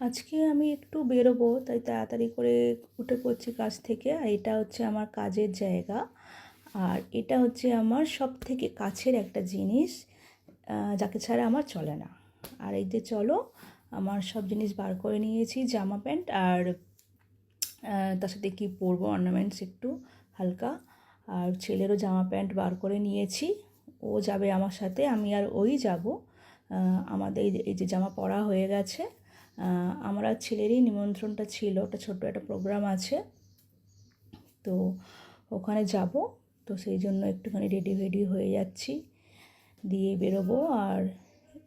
আজকে আমি একটু বেরোবো, তাই তাড়াতাড়ি করে উঠে পড়ছি কাজ থেকে। আর এটা হচ্ছে আমার কাজের জায়গা। আর এটা হচ্ছে আমার সব থেকে কাছের একটা জিনিস যাকে ছাড়া আমার চলে না। আর এই যে চলো, আমার সব জিনিস বার করে নিয়েছি, জামা প্যান্ট আর তার সাথে কি পরবো, অর্নামেন্টস একটু হালকা। আর ছেলেরও জামা প্যান্ট বার করে নিয়েছি, ও যাবে আমার সাথে, আমি আর ওই যাব। আমাদের এই যে- জামা পরা হয়ে গেছে আমার আর ছেলেরই নিমন্ত্রণটা ছিল, একটা ছোট্ট একটা প্রোগ্রাম আছে। তো ওখানে যাব, তো সেই জন্য একটুখানি রেডি ফেডি হয়ে যাচ্ছি। দিয়ে বেরোবো, আর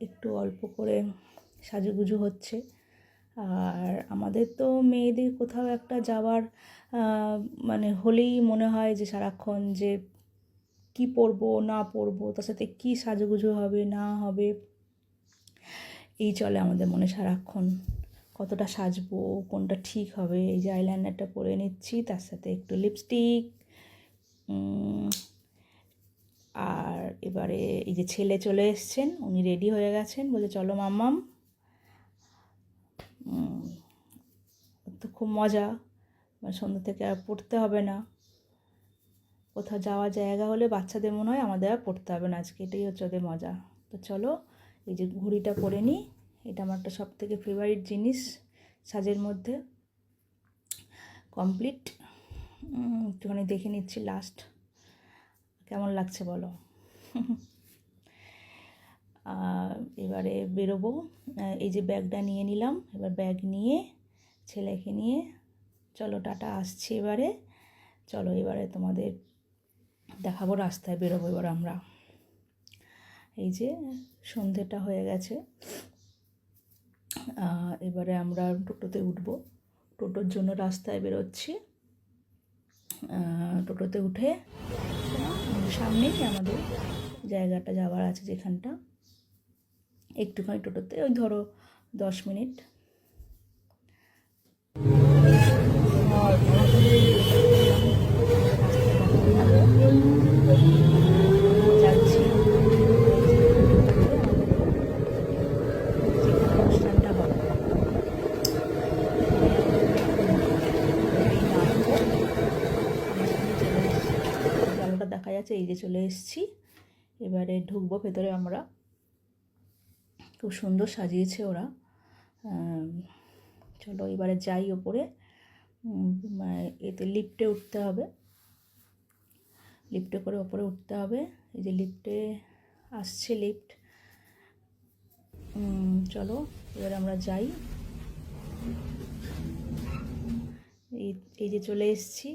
একটু অল্প করে সাজুগুজু হচ্ছে। আর আমাদের তো মেয়েদের কোথাও একটা যাওয়ার মানে হলেই মনে হয় যে সারাক্ষণ যে কি পরবো, না পরবো, তার সাথে কী সাজুগুজু হবে, না হবে। এই চলে আমাদের মনে সারাক্ষণ। কতটা সাজবো, কোনটা ঠিক হবে, এই যে আইলাইনারটা পরে নিচ্ছি, তার সাথে একটু লিপস্টিক আর এবারে এই যে ছেলে চলে এসছেন, উনি রেডি হয়ে গেছেন বলে চলো মাম্মাম। তো খুব মজা মানে সন্ধ্যা থেকে আর পড়তে হবে না। কোথাও যাওয়ার জায়গা হলে বাচ্চাদের মনে হয় আমাদের আর পড়তে হবে না, আজকে এটাই হচ্ছে ওদের মজা। তো চলো এই যে ঘড়িটা পরে নিই এটা আমার একটা সব থেকে ফেভারিট জিনিস, সাজের মধ্যে। কমপ্লিট একটুখানি দেখে নিচ্ছি লাস্ট কেমন লাগছে বলো? এবারে বেরোবো। এই যে ব্যাগটা নিয়ে নিলাম, এবার ব্যাগ নিয়ে ছেলেকে নিয়ে। চলো, টাটা, আসছি এবারে। চলো, এবারে তোমাদের দেখাবো রাস্তায়, বেরোবো এবার আমরা। এই যে সন্ধেটা হয়ে গেছে। এবারে আমরা টোটোতে উঠবো। টোটোর জন্য রাস্তায় বেরোচ্ছি। টোটোতে উঠে সামনেই আমাদের জায়গাটা যাওয়ার আছে যেখানটা। একটুখানি টোটোতে, ওই ধরো দশ মিনিট যাচ্ছি যেখানে অনুষ্ঠানটা হবে যাচ্ছে এই যে চলে এসেছি। এবারে ঢুকবো ভেতরে আমরা। খুব সুন্দর সাজিয়েছে ওরা। চলো এবারে যাই ওপরে। এতে লিফটে উঠতে হবে। লিফটে করে ওপরে উঠতে হবে। এই যে লিফটে আসছে লিফট। চলো এবার আমরা যাই। এই যে চলে এসেছি।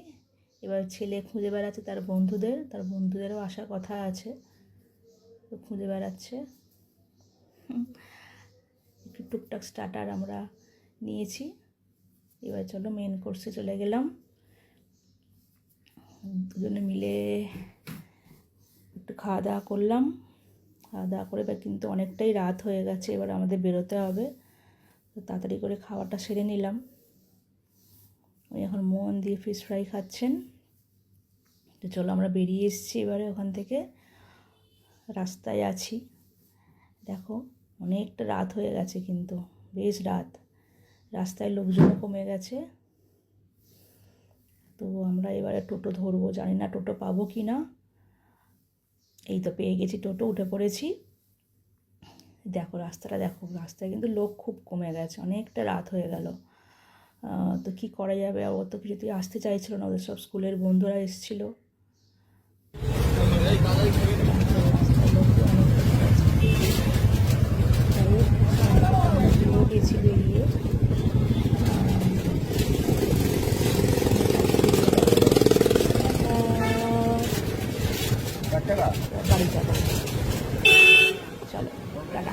এবার ছেলে খুঁজে বেড়াচ্ছে তার বন্ধুদের, তার বন্ধুদেরও আসার কথা আছে। খুঁজে বেড়াচ্ছে। একটু টুকটাক স্টার্টার আমরা নিয়েছি। এবার চলো মেন কোর্সে চলে গেলাম। দুজনে মিলে একটু খাওয়া দাওয়া করলাম। খাওয়া দাওয়া করে এবার কিন্তু অনেকটাই রাত হয়ে গেছে, এবার আমাদের বেরোতে হবে। তাড়াতাড়ি করে খাওয়াটা সেরে নিলাম। উনি এখন মন দিয়ে ফিশ ফ্রাই খাচ্ছেন। তো চলো আমরা বেরিয়ে এসেছি এবারে ওখান থেকে। রাস্তায় আছি। দেখো, অনেকটা রাত হয়ে গেছে কিন্তু, বেশ রাত। রাস্তায় লোকজনও কমে গেছে। তো আমরা এবারে টোটো ধরবো, জানি না টোটো পাবো কি না। এই তো পেয়ে গেছি টোটো, উঠে পড়েছি। দেখো, রাস্তাটা দেখো, রাস্তায় কিন্তু লোক খুব কমে গেছে, অনেকটা রাত হয়ে গেল। তো কি করা যাবে? ও তো কিছুতেই আসতে চাইছিল না, ওদের সব স্কুলের বন্ধুরা এসেছিল। গেছি বেরিয়ে বাড়ি যাব চলো টাটা।